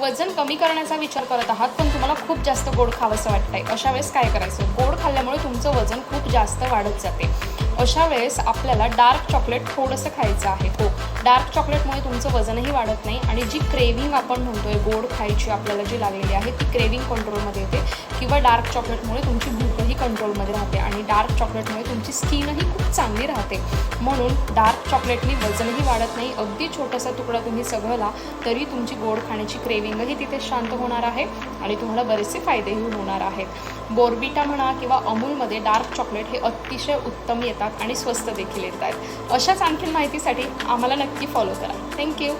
वजन कमी करण्याचा विचार करत आहात पण तुम्हाला खूप जास्त गोड खावंसं वाटतंय. अशा वेळेस काय करायचं? गोड खाल्ल्यामुळे तुमचं वजन खूप जास्त वाढत जाते. अशा वेळेस आपल्याला डार्क चॉकलेट थोडंसं खायचं आहे. हो डार्क चॉकलेटमुळे तुमचं वजनही वाढत नाही आणि जी क्रेविंग आपण म्हणतोय गोड खायची आपल्याला जी लागलेली आहे ती क्रेविंग कंट्रोलमध्ये येते. किंवा डार्क चॉकलेटमुळे तुमची भूकही कंट्रोलमध्ये राहते आणि डार्क चॉकलेटमुळे तुमची स्किनही खूप चांगली राहते. म्हणून डार्क चॉकलेटनी वजनही वाढत नाही. अगदी छोटासा तुकडा तुम्ही सगळला तरी तुमची गोड खाण्याची क्रेविंगही तिथे शांत होणार आहे आणि तुम्हाला बरेचसे फायदेही होणार आहेत. बोर्बिटा म्हणा किंवा अमूलमध्ये डार्क चॉकलेट हे अतिशय उत्तम येतात आणि स्वस्त देखील येत आहेत अशाच आणखीन माहितीसाठी आम्हाला नक्की फॉलो करा. थँक्यू